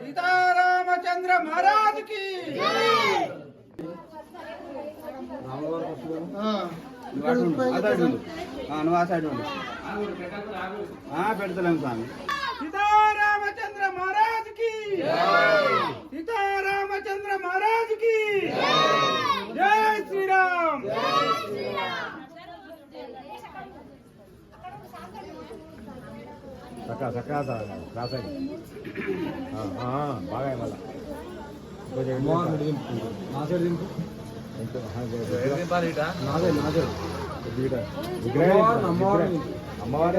సీతారామచంద్ర మహారాజ్ పెడతలేము స్వామి. సీతారామచంద్ర మహారాజ్ महाराज की सीता रामचंद्र महाराज की जय श्री राम सका सका क्लास आहे हां हां बाग आहे मला माझे लिंक నాదే నాదే అమ్మవారి అమ్మవారి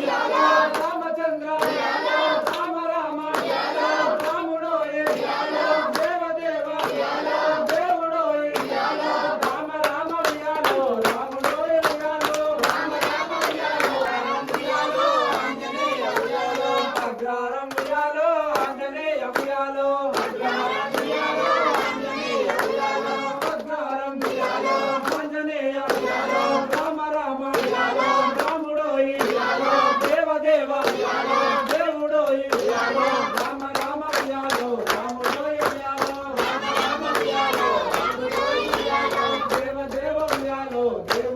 Yeah. Oh, go.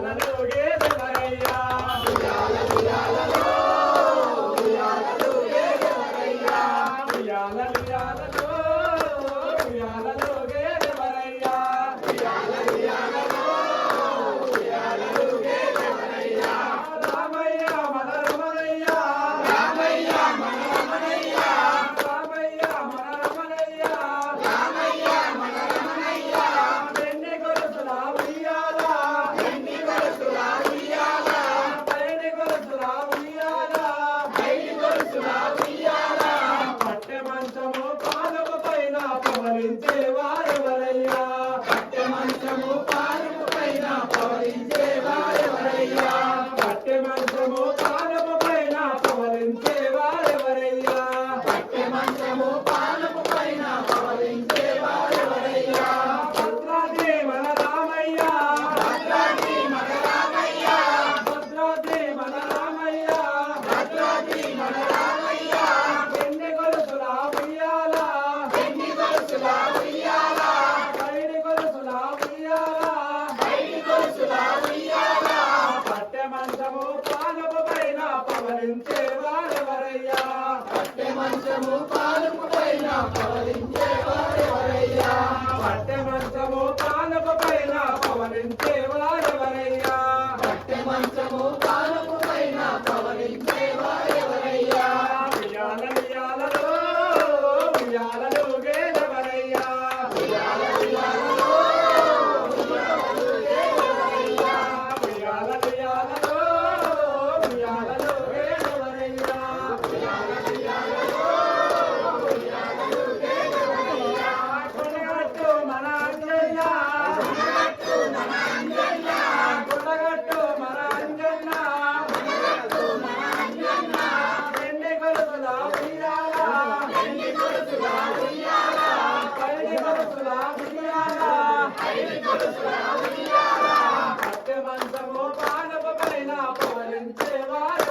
la. దేశము పాలుకుపోయిన and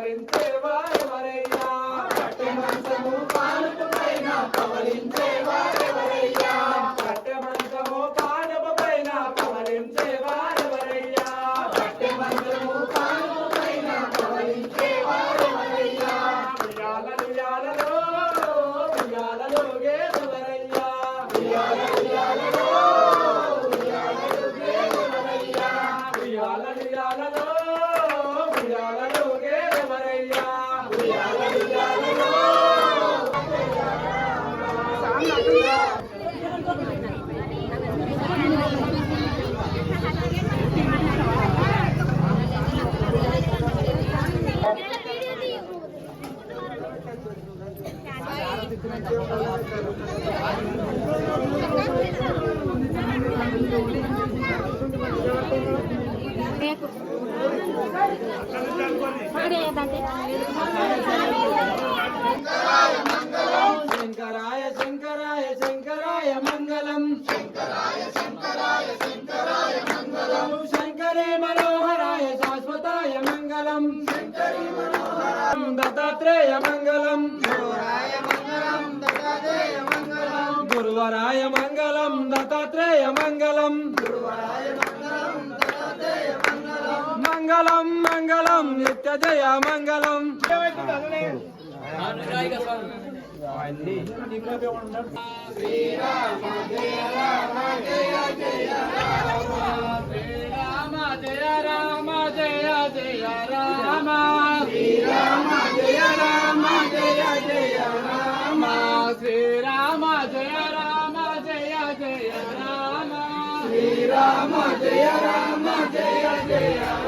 పవలించే వారెవరయ్యా? పట్టె మంచము పానపు పైన పవలించే వారెవరయ్యా? పట్టె మంచము పానపు పైన పవలించే వారెవరయ్యా? పట్టె మంచము పానపు పైన పవలించే వారెవరయ్యా? ఉయ్యాల ఉయ్యాలలో ఉయ్యాలలో గేదెవరయ్యా ఉయ్యాల ఉయ్యాలలో ఉయ్యాలలో గేదెవరయ్యా ఉయ్యాల ఉయ్యాలలో ఉయ్యాలలో గేదెవరయ్యా ఉయ్యాల ఉయ్యాలలో శంకరాయ శంకరాయ శంకరాయ మంగళం శంకరాయ శంకరాయ శంకరాయ మంగళం. శంకరే మనోహరాయ శాశ్వతాయ మంగళం. శంకరే మనోహరం దత్తాత్రేయ మంగళం. గురువరాయ మంగళం. దత్తాత్రేయ మంగళం. గురువరాయ మంగళం దత్తాత్రేయ మంగళం గురువరాయ మంగళం మంగళం మంగళం నిత్య జయ మంగళం. శ్రీరామ జయ రామ జయ జయ రామ శ్రీరామ జయ రామ జయ జయ రామ శ్రీరామ జయ రామ జయ జయ రామ శ్రీరామ జయ రామ జయ జయ రామ.